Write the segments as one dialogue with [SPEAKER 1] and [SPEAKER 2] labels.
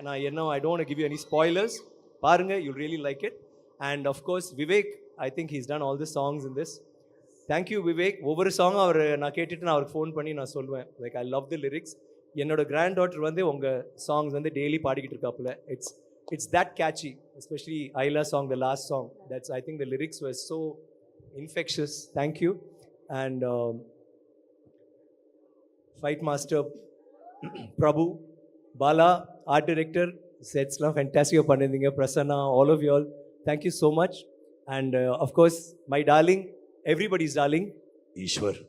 [SPEAKER 1] நான் என்ன I don't give you any spoilers பாருங்க you really like it and of course Vivek I think he's done all the songs in this thank you Vivek ஒவ்வொரு சாங்கும் அவர் நான் கேட்டுட்டு நான் அவருக்கு ஃபோன் பண்ணி நான் சொல்லுவேன் like I love the lyrics என்னோட கிராண்ட் டாட்டர் வந்து உங்கள் சாங்ஸ் வந்து டெய்லி பாடிக்கிட்டு இருக்காப்புல. It's it's that catchy especially Aila song the last song that's I think the lyrics was so infectious thank you and fight master Prabhu Bala art director செட்ஸ்லாம் ஃபென்டாஸ்டிக்காக பண்ணியிருந்தீங்க Prasanna all of you all thank you so much and of course my darling everybody's darling
[SPEAKER 2] Eswar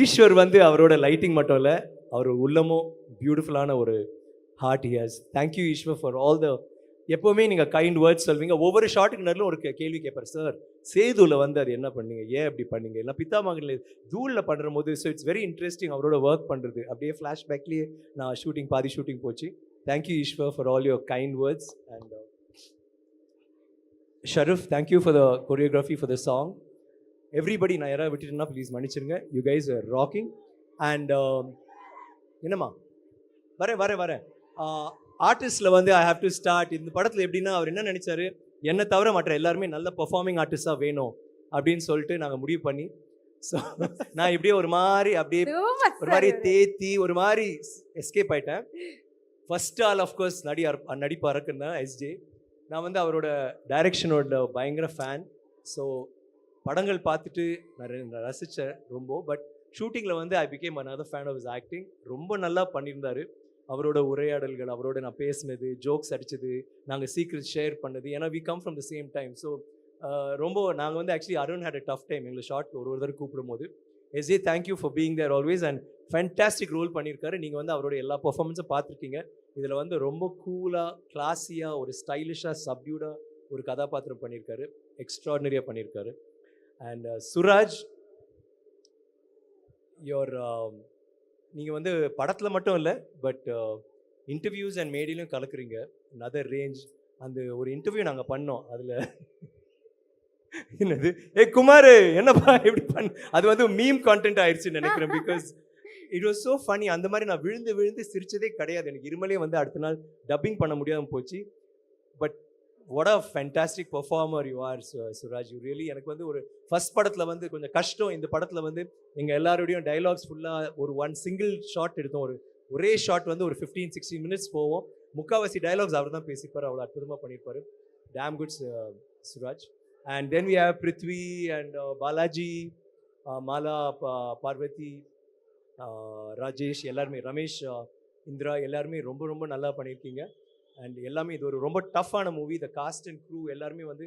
[SPEAKER 1] Eswar வந்து அவரோட lighting மட்டும் இல்லை அவர் உள்ளமும் பியூட்டிஃபுல்லான ஒரு heart here's thank you Eswar for all the எப்போவுமே நீங்கள் கைண்ட் வேர்ட்ஸ் சொல்வீங்க. ஒவ்வொரு ஷார்ட்டுக்கு நடுவில் ஒரு கேள்வி கேட்பார் சார் சேதுவில் வந்து அது என்ன பண்ணீங்க? ஏன் அப்படி பண்ணீங்க? இல்லை பித்தாமகனில் தூளில் பண்ணுற போது ஸோ இட்ஸ் வெரி இன்ட்ரெஸ்டிங் அவரோட ஒர்க் பண்ணுறது அப்படியே ஃப்ளாஷ்பேக்லேயே நான் ஷூட்டிங் பாதி ஷூட்டிங் போச்சு. Thank you Eshwar for all your kind words and Sharaf thank you for the choreography for the song everybody நான் யாராவது விட்டுட்டேன்னா ப்ளீஸ் மன்னிச்சிருங்க. யூ கைஸ் ராக்கிங் அண்ட் என்னம்மா? வரேன் வரேன் வரேன். ஆர்டிஸ்டில் வந்து ஐ ஹாவ் டு ஸ்டார்ட் இந்த படத்தில் எப்படின்னா அவர் என்ன நினச்சாரு? என்னை தவிர மற்ற எல்லாருமே நல்ல பெர்ஃபார்மிங் ஆர்டிஸ்டாக வேணும் அப்படின்னு சொல்லிட்டு நாங்கள் முடிவு பண்ணி ஸோ நான் இப்படியே ஒரு மாதிரி அப்படியே ஒரு மாதிரி தேத்தி ஒரு மாதிரி எஸ்கேப் ஆயிட்டேன். ஃபர்ஸ்ட் ஆல் அஃப்கோர்ஸ் நடி அர- நடிப்பு அரக்குன்னு தான் எஸ்ஜே நான் வந்து அவரோட டைரக்ஷனோட பயங்கர ஃபேன் ஸோ படங்கள் பார்த்துட்டு நான் ரசித்தேன் ரொம்ப பட் ஷூட்டிங்கில் வந்து I become another fan of his acting ரொம்ப நல்லா பண்ணியிருந்தாரு. அவரோட உரையாடல்கள் அவரோட நான் பேசினது ஜோக்ஸ் அடிச்சது நாங்கள் சீக்ரெட் ஷேர் பண்ணது. ஏன்னா we come from the same time so ரொம்ப நாங்கள் வந்து actually Arun had a tough time எங்களை ஷார்ட் ஒரு ஒரு தடவை கூப்பிடும் போது S A thank you for being there always and fantastic role பண்ணியிருக்காரு. நீங்கள் வந்து அவரோட எல்லா பர்ஃபார்மன்ஸும் பார்த்துருக்கீங்க. இதில் வந்து ரொம்ப கூலாக கிளாஸியாக ஒரு ஸ்டைலிஷாக சப்யூடாக ஒரு கதாபாத்திரம் பண்ணியிருக்காரு. எக்ஸ்ட்ராடினரியாக பண்ணியிருக்காரு. அண்ட் சுராஜ் யோர் நீங்கள் வந்து படத்தில் மட்டும் இல்லை பட் இன்டர்வியூஸ் அண்ட் மேடிலையும் கலக்குறீங்க. அதர் ரேஞ்ச் அந்த ஒரு இன்டர்வியூ நாங்கள் பண்ணோம். அதில் என்னது? ஏ குமார் என்னப்பா எப்படி பண்ண அது வந்து மீம் கான்டென்ட் ஆயிடுச்சுன்னு நினைக்கிறேன் because it was so funny அந்த மாதிரி நான் விழுந்து விழுந்து சிரிச்சதே கிடையாது. எனக்கு இருமலே வந்து அடுத்த நாள் டப்பிங் பண்ண முடியாமல் போச்சு. What a fantastic performer you are Suraj you really எனக்கு வந்து ஒரு ஃபர்ஸ்ட் படத்தில் வந்து கொஞ்சம் கஷ்டம். இந்த படத்தில் வந்து எங்கள் எல்லாரோடையும் டைலாக்ஸ் ஃபுல்லாக ஒரு ஒன் சிங்கிள் ஷாட் எடுத்தோம். ஒரு ஒரே ஷாட் வந்து ஒரு ஃபிஃப்டீன் சிக்ஸ்டீன் மினிட்ஸ் போவோம். முக்காவாசி டைலாக்ஸ் அவர் தான் பேசிப்பார். அவ்வளோ அற்புதமாக பண்ணியிருப்பாரு. Damn goods Suraj and then we have Prithvi and Balaji Mala பா- பார்வதி ராஜேஷ் எல்லாருமே ரமேஷ் இந்திரா uh, எல்லாருமே ரொம்ப ரொம்ப நல்லா பண்ணியிருக்கீங்க. அண்ட் எல்லாமே இது ஒரு ரொம்ப டஃப்பான movie the cast and crew எல்லாருமே வந்து